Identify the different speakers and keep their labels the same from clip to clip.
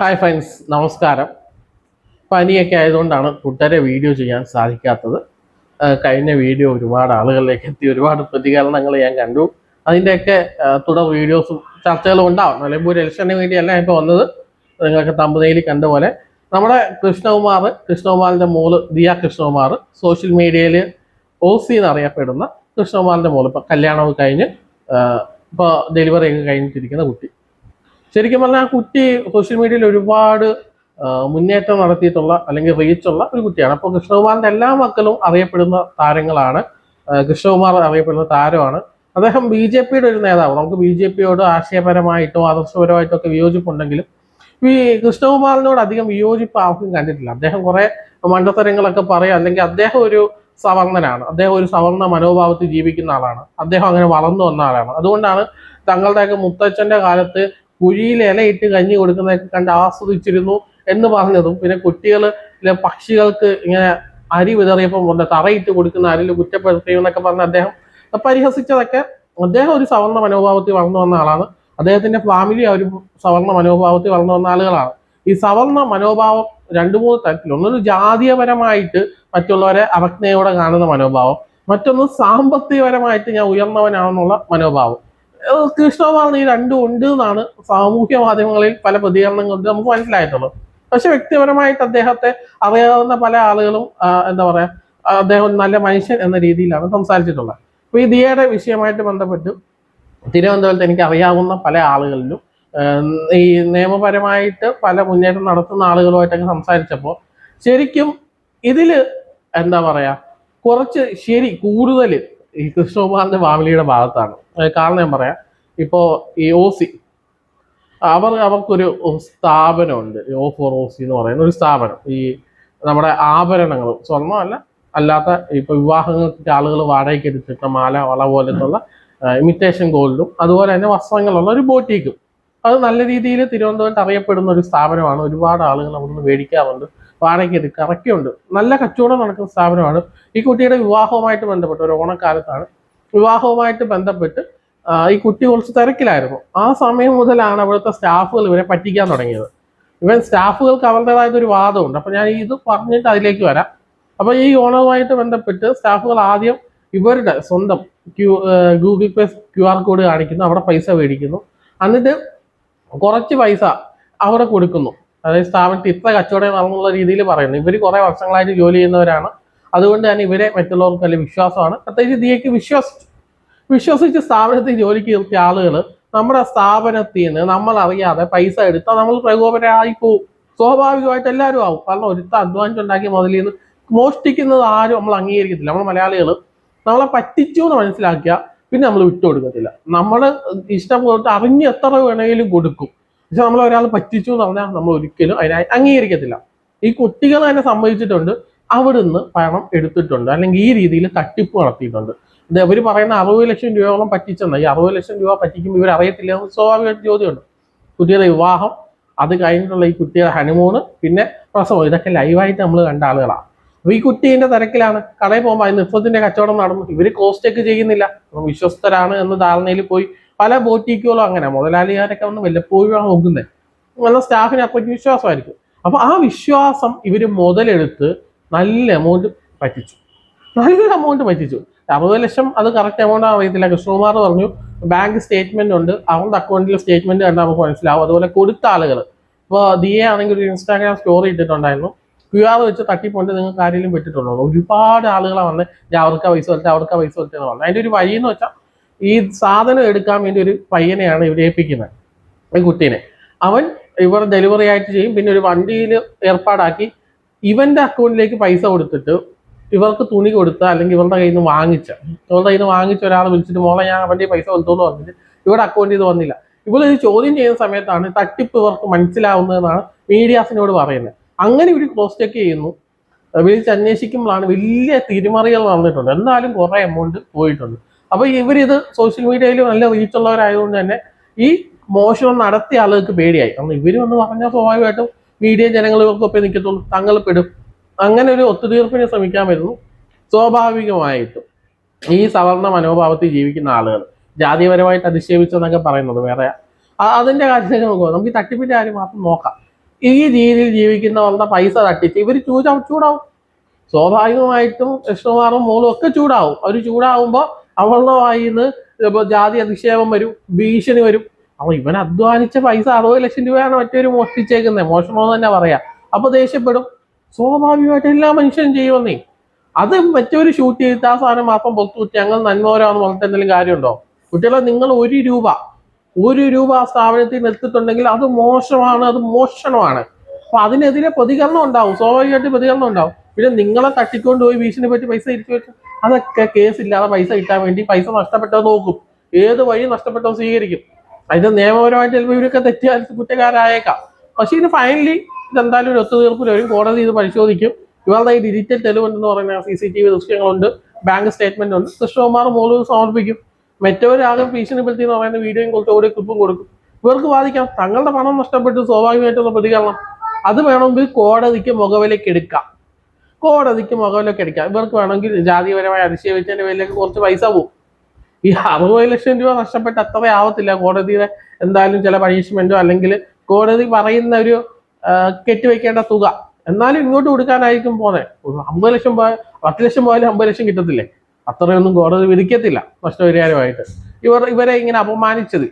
Speaker 1: Hi friends നമസ്കാരം. പനിയൊക്കെ ആയതുകൊണ്ടാണ് കൂട്ടുകാരെ വീഡിയോ ചെയ്യാൻ സാധിക്കാത്തത്. കഴിഞ്ഞ വീഡിയോ ഒരുപാട് ആളുകളിലേക്ക് എത്തി ഒരുപാട് പ്രതികരണങ്ങൾ ഞാൻ കണ്ടു. അതിന്റെയൊക്കെ തുടർ വീഡിയോസും ചർച്ചകളും ഉണ്ടാവും. നിലമ്പൂർ ഇലക്ഷന് വേണ്ടിയല്ല ഇപ്പോൾ വന്നത്. നിങ്ങൾക്ക് തമ്പനയിൽ കണ്ട പോലെ. നമ്മുടെ കൃഷ്ണകുമാർ കൃഷ്ണകുമാറിന്റെ മോൾ ദിയ കൃഷ്ണകുമാർ സോഷ്യൽ മീഡിയയിൽ ഒ സി എന്നറിയപ്പെടുന്ന കൃഷ്ണകുമാറിന്റെ മോൾ. ഇപ്പോൾ കല്യാണമൊക്കെ കഴിഞ്ഞ് ഇപ്പോൾ ഡെലിവറി ഒക്കെ കഴിഞ്ഞിട്ടിരിക്കുന്ന കുട്ടി. ശരിക്കും പറഞ്ഞാൽ ആ കുട്ടി സോഷ്യൽ മീഡിയയിൽ ഒരുപാട് മുന്നേറ്റം നടത്തിയിട്ടുള്ള അല്ലെങ്കിൽ റീച്ചുള്ള ഒരു കുട്ടിയാണ്. അപ്പോൾ കൃഷ്ണകുമാറിന്റെ എല്ലാ മക്കളും അറിയപ്പെടുന്ന താരങ്ങളാണ്. കൃഷ്ണകുമാർ അറിയപ്പെടുന്ന താരമാണ്. അദ്ദേഹം ബി ജെ പിയുടെ ഒരു നേതാവ്. നമുക്ക് ബി ജെ പിയോട് ആശയപരമായിട്ടോ ആദർശപരമായിട്ടോ ഒക്കെ വിയോജിപ്പുണ്ടെങ്കിലും ഈ കൃഷ്ണകുമാറിനോട് അധികം വിയോജിപ്പ് ആർക്കും കണ്ടിട്ടില്ല. അദ്ദേഹം കുറെ മണ്ടത്തരങ്ങളൊക്കെ പറയാം അല്ലെങ്കിൽ അദ്ദേഹം ഒരു സവർണനാണ് അദ്ദേഹം ഒരു സവർണ മനോഭാവത്തിൽ ജീവിക്കുന്ന ആളാണ്. അദ്ദേഹം അങ്ങനെ വളർന്നു വന്ന ആളാണ്. അതുകൊണ്ടാണ് തങ്ങളുടെയൊക്കെ മുത്തച്ഛന്റെ കാലത്ത് കുഴിയിൽ ഇലയിട്ട് കഞ്ഞി കൊടുക്കുന്നതൊക്കെ കണ്ട് ആസ്വദിച്ചിരുന്നു എന്ന് പറഞ്ഞതും പിന്നെ കുട്ടികൾ പക്ഷികൾക്ക് ഇങ്ങനെ അരി വിതറിയപ്പം കൊണ്ട് തറയിട്ട് കൊടുക്കുന്ന അരിൽ കുറ്റപ്പെടുത്തിയും എന്നൊക്കെ പറഞ്ഞ് അദ്ദേഹം പരിഹസിച്ചതൊക്കെ അദ്ദേഹം ഒരു സവർണ മനോഭാവത്തിൽ വളർന്നു വന്ന ആളാണ്. അദ്ദേഹത്തിന്റെ ഫാമിലി ഒരു സവർണ മനോഭാവത്തിൽ വളർന്നു വന്ന ആളുകളാണ്. ഈ സവർണ മനോഭാവം രണ്ടു മൂന്ന് തരത്തിൽ ഒന്നൊരു ജാതീയപരമായിട്ട് മറ്റുള്ളവരെ അവജ്ഞയോടെ കാണുന്ന മനോഭാവം മറ്റൊന്ന് സാമ്പത്തികപരമായിട്ട് ഞാൻ ഉയർന്നവനാണെന്നുള്ള മനോഭാവം. ഈ രണ്ടും ഉണ്ട് എന്നാണ് സാമൂഹ്യ മാധ്യമങ്ങളിൽ പല പ്രതികരണം കൊണ്ട് നമുക്ക് മനസ്സിലായിട്ടുള്ളത്. പക്ഷെ വ്യക്തിപരമായിട്ട് അദ്ദേഹത്തെ അറിയാവുന്ന പല ആളുകളും എന്താ പറയാ അദ്ദേഹം നല്ല മനുഷ്യൻ എന്ന രീതിയിലാണ് സംസാരിച്ചിട്ടുള്ളത്. അപ്പൊ ഈ ദിയയുടെ വിഷയമായിട്ട് ബന്ധപ്പെട്ട് തിരുവനന്തപുരത്ത് എനിക്ക് അറിയാവുന്ന പല ആളുകളിലും ഈ നിയമപരമായിട്ട് പല മുന്നേറ്റം നടത്തുന്ന ആളുകളുമായിട്ടൊക്കെ സംസാരിച്ചപ്പോൾ ശരിക്കും ഇതിൽ എന്താ പറയാ കുറച്ച് ശരി കൂടുതൽ ഈ കൃഷ്ണകുമാറിന്റെ ഫാമിലിയുടെ ഭാഗത്താണ്. കാരണം ഞാൻ പറയാം ഇപ്പോ ഈ ഒ സി അവർ അവർക്കൊരു സ്ഥാപനമുണ്ട്. ഓ ഫോർ ഒ സി എന്ന് പറയുന്ന ഒരു സ്ഥാപനം. ഈ നമ്മുടെ ആഭരണങ്ങൾ സ്വർണമല്ല അല്ലാത്ത ഇപ്പൊ വിവാഹങ്ങൾക്ക് ആളുകൾ വാടകയ്ക്ക് എടുത്തിട്ട മാല വള പോലത്തുള്ള ഇമിറ്റേഷൻ ഗോൾഡും അതുപോലെ തന്നെ വസ്ത്രങ്ങളുള്ള ഒരു ബോട്ടിക്കും അത് നല്ല രീതിയിൽ തിരുവനന്തപുരത്ത് അറിയപ്പെടുന്ന ഒരു സ്ഥാപനമാണ്. ഒരുപാട് ആളുകൾ അവിടുന്ന് മേടിക്കാറുണ്ട്. വാടകയ്ക്ക് എടുക്കാറൊക്കെ ഉണ്ട് നല്ല കച്ചവടം നടക്കുന്ന സ്ഥാപനമാണ്. ഈ കുട്ടിയുടെ വിവാഹവുമായിട്ട് ബന്ധപ്പെട്ട് ഒരു ഓണക്കാലത്താണ് വിവാഹവുമായിട്ട് ബന്ധപ്പെട്ട് ഈ കുട്ടി കുറച്ച് തിരക്കിലായിരുന്നു. ആ സമയം മുതലാണ് അവിടുത്തെ സ്റ്റാഫുകൾ ഇവരെ പറ്റിക്കാൻ തുടങ്ങിയത്. ഇവൻ സ്റ്റാഫുകൾക്ക് അവരുടേതായിട്ട് ഒരു വാദമുണ്ട്. അപ്പൊ ഞാൻ ഇത് പറഞ്ഞിട്ട് അതിലേക്ക് വരാം. അപ്പൊ ഈ ഓണവുമായിട്ട് ബന്ധപ്പെട്ട് സ്റ്റാഫുകൾ ആദ്യം ഇവരുടെ സ്വന്തം Q Google pay Q R code കാണിക്കുന്നു അവിടെ പൈസ മേടിക്കുന്നു. എന്നിട്ട് കുറച്ച് പൈസ അവിടെ കൊടുക്കുന്നു. അതായത് സ്ഥാപനത്തിൽ ഇത്ര കച്ചവടം നടന്നുള്ള രീതിയിൽ പറയുന്നു. ഇവർ കുറെ വർഷങ്ങളായിട്ട് ജോലി ചെയ്യുന്നവരാണ്. അതുകൊണ്ട് തന്നെ ഇവരെ മറ്റുള്ളവർക്ക് വലിയ വിശ്വാസമാണ്. പ്രത്യേകിച്ച് ദിയയ്ക്ക് വിശ്വസിച്ചു. വിശ്വസിച്ച് സ്ഥാപനത്തിൽ ജോലിക്ക് നിർത്തിയ ആളുകൾ നമ്മുടെ സ്ഥാപനത്തിൽ നിന്ന് നമ്മൾ അറിയാതെ പൈസ എടുത്താൽ നമ്മൾ പ്രകോപനായി പോകും സ്വാഭാവികമായിട്ട് എല്ലാവരും ആവും. കാരണം ഒരുത്ത അധ്വാനിച്ച് ഉണ്ടാക്കിയ മുതലിൽ നിന്ന് മോഷ്ടിക്കുന്നത് ആരും നമ്മൾ അംഗീകരിക്കത്തില്ല. നമ്മൾ മലയാളികൾ നമ്മളെ പറ്റിച്ചു എന്ന് മനസ്സിലാക്കിയാൽ പിന്നെ നമ്മൾ വിട്ടുകൊടുക്കത്തില്ല. നമ്മൾ ഇഷ്ടം പോയിട്ട് അറിഞ്ഞ് എത്ര വേണമെങ്കിലും കൊടുക്കും. പക്ഷെ നമ്മൾ ഒരാൾ പറ്റിച്ചു എന്ന് പറഞ്ഞാൽ നമ്മൾ ഒരിക്കലും അതിനെ അംഗീകരിക്കത്തില്ല. ഈ കുട്ടികൾ തന്നെ സമ്മതിച്ചിട്ടുണ്ട്. അവിടുന്ന് പണം എടുത്തിട്ടുണ്ട്. അല്ലെങ്കിൽ ഈ രീതിയിൽ തട്ടിപ്പ് നടത്തിയിട്ടുണ്ട്. അവർ പറയുന്ന അറുപത് ലക്ഷം രൂപയോളം പറ്റിച്ചെന്ന. ഈ അറുപത് ലക്ഷം രൂപ പറ്റിക്കുമ്പോൾ ഇവർ അറിയത്തില്ല എന്ന് സ്വാഭാവികമായിട്ട് ചോദ്യമുണ്ട്. കുട്ടിയുടെ വിവാഹം അത് കഴിഞ്ഞിട്ടുള്ള ഈ കുട്ടിയുടെ ഹണിമൂണ് പിന്നെ പ്രസവം. ഇതൊക്കെ ലൈവായിട്ട് നമ്മൾ കണ്ട ആളുകളാണ് അപ്പൊ ഈ കുട്ടീന്റെ തിരക്കിലാണ്. കടയിൽ പോകുമ്പോൾ അതിന് നൃത്തത്തിന്റെ കച്ചവടം നടന്നു. ഇവർ കോസ്റ്റേക്ക് ചെയ്യുന്നില്ല. വിശ്വസ്തരാണ് എന്ന ധാരണയിൽ പോയി. പല ബോട്ടിക്കുകളും അങ്ങനെ. മുതലാളിമാരൊക്കെ വന്ന് വല്ലപ്പോഴും നോക്കുന്നത് നല്ല സ്റ്റാഫിന് അത്രയ്ക്ക് വിശ്വാസമായിരിക്കും. അപ്പൊ ആ വിശ്വാസം ഇവർ മുതലെടുത്ത് നല്ല എമൗണ്ട് പറ്റിച്ചു. നല്ല എമൗണ്ട് പറ്റിച്ചു. അറുപത് ലക്ഷം അത് കറക്റ്റ് എമൗണ്ട് അറിയത്തില്ല. കൃഷ്ണകുമാർ പറഞ്ഞു ബാങ്ക് സ്റ്റേറ്റ്മെന്റ് ഉണ്ട്. അവരുടെ അക്കൗണ്ടിൽ സ്റ്റേറ്റ്മെന്റ് കണ്ടാൽ നമുക്ക് മനസ്സിലാവും. അതുപോലെ കൊടുത്ത ആളുകൾ ഇപ്പോൾ ദിയെ ആണെങ്കിൽ ഒരു ഇൻസ്റ്റാഗ്രാം സ്റ്റോറി ഇട്ടിട്ടുണ്ടായിരുന്നു. ക്യു ആർ വെച്ച് തട്ടിപ്പോണ്ട് നിങ്ങൾക്ക് ആരെങ്കിലും പെട്ടിട്ടുണ്ടോ ഒരുപാട് ആളുകളാണ് വന്നത് ഞാൻ അവർക്ക് പൈസ വരട്ടെ അവർക്ക് പൈസ എന്ന് പറഞ്ഞു. അതിന്റെ ഒരു വഴി എന്ന് വെച്ചാൽ ഈ സാധനം എടുക്കാൻ വേണ്ടി ഒരു പയ്യനെയാണ് ഇവർ ഏൽപ്പിക്കുന്നത് ഈ കുട്ടീനെ. അവൻ ഇവർ ഡെലിവറി ആയിട്ട് ചെയ്യും പിന്നെ ഒരു വണ്ടിയിൽ ഏർപ്പാടാക്കി ഇവന്റെ അക്കൗണ്ടിലേക്ക് പൈസ കൊടുത്തിട്ട് ഇവർക്ക് തുണി കൊടുത്ത അല്ലെങ്കിൽ ഇവരുടെ കയ്യിൽ നിന്ന് വാങ്ങിച്ച ഇവരുടെ കയ്യിൽ നിന്ന് വാങ്ങിച്ച ഒരാൾ വിളിച്ചിട്ട് മോളെ ഞാൻ അവന്റെ പൈസ കൊടുത്തു എന്ന് പറഞ്ഞിട്ട് ഇവരുടെ അക്കൗണ്ടിൽ ഇത് വന്നില്ല. ഇവർ ഇത് ചോദ്യം ചെയ്യുന്ന സമയത്താണ് തട്ടിപ്പ് ഇവർക്ക് മനസ്സിലാവുന്നതെന്നാണ് മീഡിയാസിനോട് പറയുന്നത്. അങ്ങനെ ഇവർ ക്രോസ് ചെക്ക് ചെയ്യുന്നു. വിളിച്ച് അന്വേഷിക്കുമ്പോഴാണ് വലിയ തിരിമറികൾ നടന്നിട്ടുണ്ട്. എന്നാലും കുറെ എമൗണ്ട് പോയിട്ടുണ്ട്. അപ്പൊ ഇവരിത് സോഷ്യൽ മീഡിയയിൽ നല്ല റീച്ച് ഉള്ളവരായതുകൊണ്ട് തന്നെ ഈ മോഷണം നടത്തിയ ആളുകൾക്ക് പേടിയായി. കാരണം ഇവർ വന്ന് പറഞ്ഞാൽ സ്വാഭാവികമായിട്ടും മീഡിയ ജനങ്ങൾക്കൊപ്പം നിൽക്കത്തുള്ളൂ. തങ്ങൾ പെടും അങ്ങനെ ഒരു ഒത്തുതീർപ്പിന് ശ്രമിക്കാൻ വരുന്നു സ്വാഭാവികമായിട്ടും ഈ സവർണ മനോഭാവത്തിൽ ജീവിക്കുന്ന ആളുകൾ ജാതിപരമായിട്ട് അധിക്ഷേപിച്ചെന്നൊക്കെ പറയുന്നത് വേറെ. അതിന്റെ കാര്യത്തിലേക്ക് നമുക്ക് നമുക്ക് ഈ തട്ടിപ്പിന്റെ കാര്യം മാത്രം നോക്കാം. ഈ രീതിയിൽ ജീവിക്കുന്നവരുടെ പൈസ തട്ടിച്ച് ഇവർ ചൂടാവും ചൂടാവും. സ്വാഭാവികമായിട്ടും കൃഷ്ണകുമാറും മോളും ഒക്കെ ചൂടാവും. അവർ ചൂടാവുമ്പോൾ അവളുടെ വായിന്ന് ജാതി അധിക്ഷേപം വരും ഭീഷണി വരും. അപ്പൊ ഇവൻ അധ്വാനിച്ച പൈസ അറുപത് ലക്ഷം രൂപയാണ് മറ്റൊരു മോഷ്ടിച്ചേക്കുന്നത് മോഷണമെന്ന് തന്നെ പറയാം. അപ്പൊ ദേഷ്യപ്പെടും. സ്വാഭാവികമായിട്ട് എല്ലാ മനുഷ്യനും ചെയ്യുമെന്നേ. അത് മറ്റൊരു ഷൂട്ട് ചെയ്തിട്ട് ആ സാധനം മാത്രം പുറത്തു വിട്ട് ഞങ്ങൾ നന്മോരാന്ന് പറഞ്ഞിട്ട് എന്തെങ്കിലും കാര്യമുണ്ടോ? കുട്ടികളെ നിങ്ങൾ ഒരു രൂപ ഒരു രൂപ ആ സ്ഥാപനത്തിൽ നിന്ന് അത് മോശമാണ് അത് മോഷണമാണ്. അപ്പൊ അതിനെതിരെ പ്രതികരണം ഉണ്ടാവും. സ്വാഭാവികമായിട്ട് പ്രതികരണം ഉണ്ടാവും. പിന്നെ നിങ്ങളെ തട്ടിക്കൊണ്ട് പോയി ഭീഷണി പറ്റി പൈസ വെച്ചു അതൊക്കെ കേസില്ലാതെ പൈസ കിട്ടാൻ വേണ്ടി പൈസ നഷ്ടപ്പെട്ടോ നോക്കും. ഏത് വഴി നഷ്ടപ്പെട്ടോ സ്വീകരിക്കും. അതിന്റെ നിയമപരമായിട്ട് ചിലപ്പോൾ ഇവരൊക്കെ തെറ്റിയാൽ കുറ്റക്കാരായേക്കാം. പക്ഷേ ഇത് ഫൈനലി ഇതെന്തായാലും ഒരു ഒത്തുതീർപ്പിൽ വരും കോടതി ഇത് പരിശോധിക്കും. ഇവരുടെ ഈ ഡിജിറ്റൽ തെളിവുണ്ടെന്ന് പറയുന്ന സി സി ടി വി ദൃശ്യങ്ങളുണ്ട്. ബാങ്ക് സ്റ്റേറ്റ്മെന്റ് ഉണ്ട്. കൃഷ്ണകുമാർ മോൾ സമർപ്പിക്കും. മറ്റവരാകെ ഭീഷണിപ്പെടുത്തി എന്ന് പറയുന്ന വീഡിയോയും കൊടുത്ത് ഓരോ ക്ലിപ്പും കൊടുക്കും. ഇവർക്ക് വാദിക്കാം തങ്ങളുടെ പണം നഷ്ടപ്പെട്ട് സ്വാഭാവികമായിട്ടുള്ള പ്രതികരണം. അത് വേണമെങ്കിൽ കോടതിക്ക് മുഖവിലേക്ക് എടുക്കാം. കോടതിക്ക് മുഖമിലൊക്കെ അടിക്കാം ഇവർക്ക് വേണമെങ്കിൽ ജാതിപരമായി അതിശയിച്ചതിന്റെ പേരിലേക്ക് കുറച്ച് പൈസ പോകും ഈ അറുപത് ലക്ഷം രൂപ നഷ്ടപ്പെട്ട് അത്ര ആവത്തില്ല. കോടതിയുടെ എന്തായാലും ചില പണിഷ്മെന്റോ അല്ലെങ്കിൽ കോടതി പറയുന്ന ഒരു കെട്ടിവെക്കേണ്ട തുക. എന്നാലും ഇങ്ങോട്ട് കൊടുക്കാനായിരിക്കും പോന്നെ. അമ്പത് ലക്ഷം പോയാൽ പത്ത് ലക്ഷം പോയാലും അമ്പത് ലക്ഷം കിട്ടത്തില്ലേ? അത്രയൊന്നും കോടതി വിധിക്കത്തില്ല. നഷ്ടപരിഹാരമായിട്ട്. ഇവർ ഇവരെ ഇങ്ങനെ അപമാനിച്ചത്.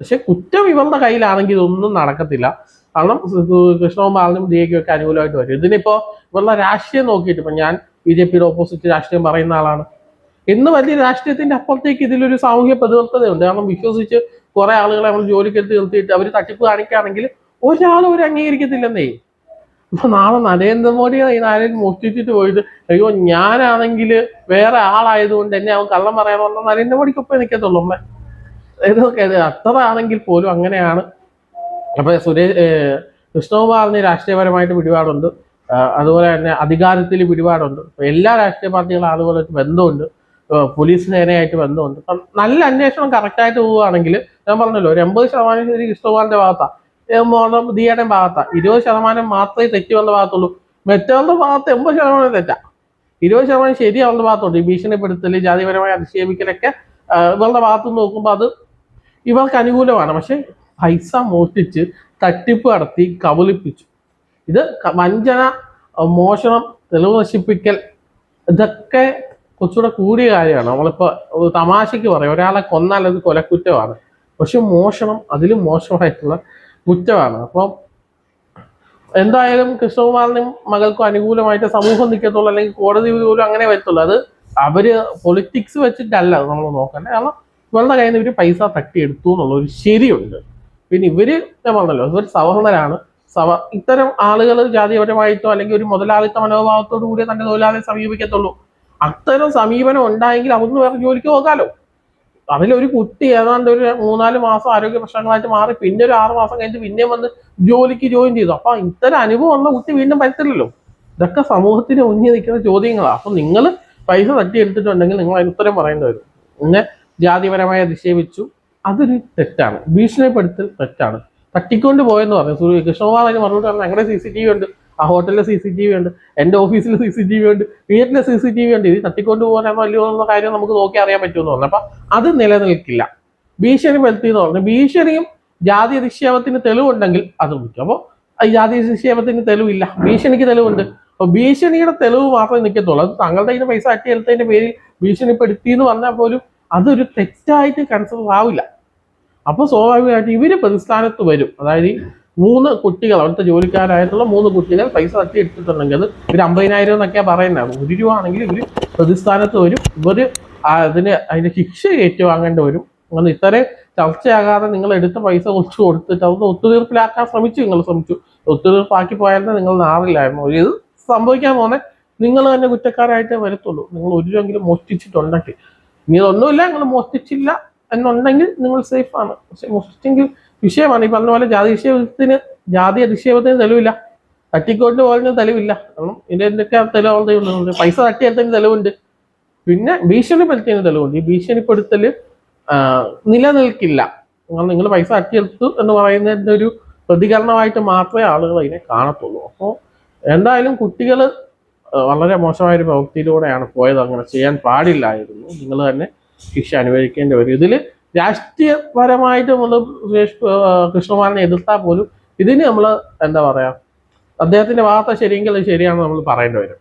Speaker 1: പക്ഷെ കുറ്റം ഇവരുടെ കയ്യിലാണെങ്കിൽ ഇതൊന്നും നടക്കത്തില്ല. കാരണം കൃഷ്ണകുമാറിനും എക്കും ഒക്കെ അനുകൂലമായിട്ട് വരും. ഇതിനിപ്പോ ഇവരുടെ രാഷ്ട്രീയം നോക്കിയിട്ട് ഇപ്പൊ ഞാൻ ബി ജെ പിയുടെ ഓപ്പോസിറ്റ് രാഷ്ട്രീയം പറയുന്ന ആളാണ്. ഇന്ന് വലിയ രാഷ്ട്രീയത്തിന്റെ അപ്പുറത്തേക്ക് ഇതിലൊരു സാമൂഹ്യ പ്രതിബദ്ധതയുണ്ട്. കാരണം വിശ്വസിച്ച് കുറെ ആളുകളെ നമ്മൾ ജോലിക്കെടുത്ത് നിർത്തിയിട്ട് അവർ തട്ടിപ്പ് കാണിക്കുകയാണെങ്കിൽ ഒരാളും അവർ അംഗീകരിക്കത്തില്ലെന്നേ. അപ്പൊ നാളെ നരേന്ദ്രമോദി ആരെയും മോഷ്ടിച്ചിട്ട് പോയിട്ട് അയ്യോ ഞാനാണെങ്കിൽ വേറെ ആളായതുകൊണ്ട് എന്നെ അവൻ കള്ളം പറയാൻ നരേന്ദ്രമോദിക്കൊപ്പം നിൽക്കത്തുള്ളൂ അമ്മ. അത്ര ആണെങ്കിൽ പോലും അങ്ങനെയാണ് അപ്പൊ സുരേഷ് കൃഷ്ണകുമാറിന് രാഷ്ട്രീയപരമായിട്ട് പിടിപാടുണ്ട്. അതുപോലെ തന്നെ അധികാരത്തിൽ പിടിപാടുണ്ട്. എല്ലാ രാഷ്ട്രീയ പാർട്ടികളും ആളുകളായിട്ട് ബന്ധമുണ്ട്. പോലീസ് സേനയായിട്ട് ബന്ധമുണ്ട്. നല്ല അന്വേഷണം കറക്റ്റായിട്ട് പോവുകയാണെങ്കിൽ ഞാൻ പറഞ്ഞല്ലോ ഒരു എൺപത് ശതമാനം ശരി കൃഷ്ണകുമാറിന്റെ ഭാഗത്താണ് ഏഹ് ഭാഗത്താണ് ഇരുപത് ശതമാനം മാത്രമേ തെറ്റി വന്ന ഭാഗത്തുള്ളൂ. മറ്റവരുടെ ഭാഗത്ത് എൺപത് ശതമാനം തെറ്റാ. ഇരുപത് ശതമാനം ശരി അവരുടെ ഭാഗത്തുണ്ട്. ഭീഷണിപ്പെടുത്തൽ ജാതിപരമായ അധിക്ഷേപിക്കലൊക്കെ ഇവളുടെ ഭാഗത്ത് നോക്കുമ്പോൾ അത് ഇവർക്ക് അനുകൂലമാണ്. പക്ഷെ പൈസ മോഷ്ടിച്ച് തട്ടിപ്പ് നടത്തി കബളിപ്പിച്ചു. ഇത് വഞ്ചന മോഷണം തെളിവ് നശിപ്പിക്കൽ ഇതൊക്കെ കുറച്ചുകൂടെ കൂടിയ കാര്യമാണ്. നമ്മളിപ്പോൾ തമാശയ്ക്ക് പറയും. ഒരാളെ കൊന്നാൽ അത് കൊലക്കുറ്റമാണ്. പക്ഷെ മോഷണം അതിലും മോശമായിട്ടുള്ള കുറ്റമാണ്. അപ്പം എന്തായാലും കൃഷ്ണകുമാറിനും മകൾക്കും അനുകൂലമായിട്ട് സമൂഹം നിൽക്കത്തുള്ളൂ അല്ലെങ്കിൽ കോടതി പോലും അങ്ങനെ വരത്തുള്ളൂ. അത് അവർ പൊളിറ്റിക്സ് വെച്ചിട്ടല്ല നമ്മൾ നോക്കണ്ടേ. കാരണം ഇവളുടെ കയ്യിൽ നിന്ന് ഇവർ പൈസ തട്ടിയെടുത്തു എന്നുള്ള ഒരു ശരിയുണ്ട്. പിന്നെ ഇവർ ഞാൻ പറഞ്ഞല്ലോ ഇവർ സവർണരാണ്. സവ ഇത്തരം ആളുകൾ ജാതിപരമായിട്ടോ അല്ലെങ്കിൽ ഒരു മുതലാളിത്ത മനോഭാവത്തോടു കൂടി തന്റെ തൊഴിലാളിയെ സമീപിക്കത്തുള്ളൂ. അത്തരം സമീപനം ഉണ്ടായെങ്കിൽ അവിടുന്ന് വേറെ ജോലിക്ക് പോകാലോ. അതിലൊരു കുട്ടി ഏതാണ്ട് ഒരു മൂന്നാൽ മാസം ആരോഗ്യ പ്രശ്നങ്ങളായിട്ട് മാറി പിന്നെ ഒരു ആറ് മാസം കഴിഞ്ഞിട്ട് പിന്നെയും വന്ന് ജോലിക്ക് ജോയിൻ ചെയ്തു. അപ്പൊ ഇത്തരം അനുഭവം ഉള്ള കുട്ടി വീണ്ടും പറ്റില്ലല്ലോ ഇതൊക്കെ സമൂഹത്തിന് മുന്നിൽ നിൽക്കുന്ന ചോദ്യങ്ങളാണ് അപ്പൊ നിങ്ങൾ പൈസ തട്ടിയെടുത്തിട്ടുണ്ടെങ്കിൽ നിങ്ങൾ അതിന് ഉത്തരം പറയേണ്ടി വരും. പിന്നെ ജാതിപരമായി അധിക്ഷേപിച്ചു. അതൊരു തെറ്റാണ്. ഭീഷണിപ്പെടുത്തൽ തെറ്റാണ്. തട്ടിക്കൊണ്ട് പോയെന്ന് പറഞ്ഞു. സൂര്യ കൃഷ്ണകുമാർ അതിന് മറുപടി പറഞ്ഞു. ഞങ്ങളുടെ സി സി ടി വി ഉണ്ട്. ആ ഹോട്ടലിലെ സി സി ടി വി ഉണ്ട്. എന്റെ ഓഫീസിലെ സി സി ടി വി ഉണ്ട്. വീട്ടിലെ സി സി ടി വി ഉണ്ട്. ഇത് തട്ടിക്കൊണ്ട് പോകാനോ എന്നുള്ള കാര്യം നമുക്ക് നോക്കി അറിയാൻ പറ്റുമെന്ന് പറഞ്ഞു. അപ്പൊ അത് നിലനിൽക്കില്ല. ഭീഷണിപ്പെടുത്തി എന്ന് പറഞ്ഞു. ഭീഷണിയും ജാതി അധിക്ഷേപത്തിന് തെളിവുണ്ടെങ്കിൽ അത് വിളിക്കും അപ്പോൾ ജാതി അധിക്ഷേപത്തിന് തെളിവില്ല. ഭീഷണിക്ക് തെളിവുണ്ട്. അപ്പൊ ഭീഷണിയുടെ തെളിവ് മാത്രമേ നിൽക്കത്തുള്ളൂ. അത് താങ്കളുടെ കയ്യിൽ പൈസ അട്ടിയെടുത്തതിന്റെ പേരിൽ ഭീഷണിപ്പെടുത്തി എന്ന് പറഞ്ഞാൽ പോലും അതൊരു തെറ്റായിട്ട് കൺസിഡർ ആവില്ല. അപ്പൊ സ്വാഭാവികമായിട്ട് ഇവർ പ്രതിസ്ഥാനത്ത് വരും. അതായത് മൂന്ന് കുട്ടികൾ അവിടുത്തെ ജോലിക്കാരായിട്ടുള്ള മൂന്ന് കുട്ടികൾ പൈസ തട്ടി എടുത്തിട്ടുണ്ടെങ്കിൽ ഒരു അമ്പതിനായിരം എന്നൊക്കെയാ പറയുന്നത് ഒരു രൂപ ആണെങ്കിൽ ഇവർ പ്രതിസ്ഥാനത്ത് വരും. ഇവർ അതിന് അതിന്റെ ശിക്ഷ ഏറ്റുവാങ്ങേണ്ടി വരും. അങ്ങനെ ഇത്രയും ചർച്ചയാകാതെ നിങ്ങൾ എടുത്ത പൈസ കൊച്ചു കൊടുത്തിട്ട് അതൊന്ന് ഒത്തുതീർപ്പിലാക്കാൻ ശ്രമിച്ചു. നിങ്ങൾ ശ്രമിച്ചു. ഒത്തുതീർപ്പാക്കി പോയാലും നിങ്ങൾ നാറില്ലായിരുന്നു ഇത് സംഭവിക്കാൻ പോകുന്നത് നിങ്ങൾ തന്നെ കുറ്റക്കാരായിട്ടേ വരത്തുള്ളൂ. നിങ്ങൾ ഒരു രൂപയെങ്കിലും മോഷ്ടിച്ചിട്ടുണ്ടെങ്കിൽ. ഇനി ഇതൊന്നുമില്ല. നിങ്ങൾ മോഷ്ടിച്ചില്ല. എന്നുണ്ടെങ്കിൽ നിങ്ങൾ സേഫ് ആണ്. പക്ഷെ മോഷ്ടിച്ചെങ്കിൽ വിഷയമാണ്. ഈ പറഞ്ഞ പോലെ ജാതി വിഷയത്തിന് ജാതി അധിക്ഷേപത്തിന് തെളിവില്ല. തട്ടിക്കോട്ടിന് പോലെ തെളിവില്ല. കാരണം ഇതിന്റെ എന്തൊക്കെ തെളിവുണ്ട് പൈസ തട്ടിയെടുത്തതിന് തെളിവുണ്ട്. പിന്നെ ഭീഷണിപ്പെടുത്തിയതിന് തെളിവുണ്ട്. ഈ ഭീഷണിപ്പെടുത്തൽ ആ, നിലനിൽക്കില്ല. കാരണം നിങ്ങൾ പൈസ തട്ടിയെടുത്തു എന്ന് പറയുന്നതിന്റെ ഒരു പ്രതികരണമായിട്ട് മാത്രമേ ആളുകൾ അതിനെ കാണത്തുള്ളൂ. അപ്പോൾ എന്തായാലും കുട്ടികൾ വളരെ മോശമായൊരു പ്രവൃത്തിയിലൂടെയാണ് പോയത്. അങ്ങനെ ചെയ്യാൻ പാടില്ലായിരുന്നു. നിങ്ങൾ തന്നെ ശിക്ഷ അനുഭവിക്കേണ്ടി വരും. ഇതിൽ രാഷ്ട്രീയപരമായിട്ട് നമ്മൾ സുരേഷ് കൃഷ്ണകുമാറിനെ എതിർത്താൽ പോലും ഇതിന് നമ്മൾ എന്താ പറയുക അദ്ദേഹത്തിന്റെ വാർത്ത ശരിയെങ്കിൽ അത് ശരിയാണെന്ന് നമ്മൾ പറയേണ്ടി വരും.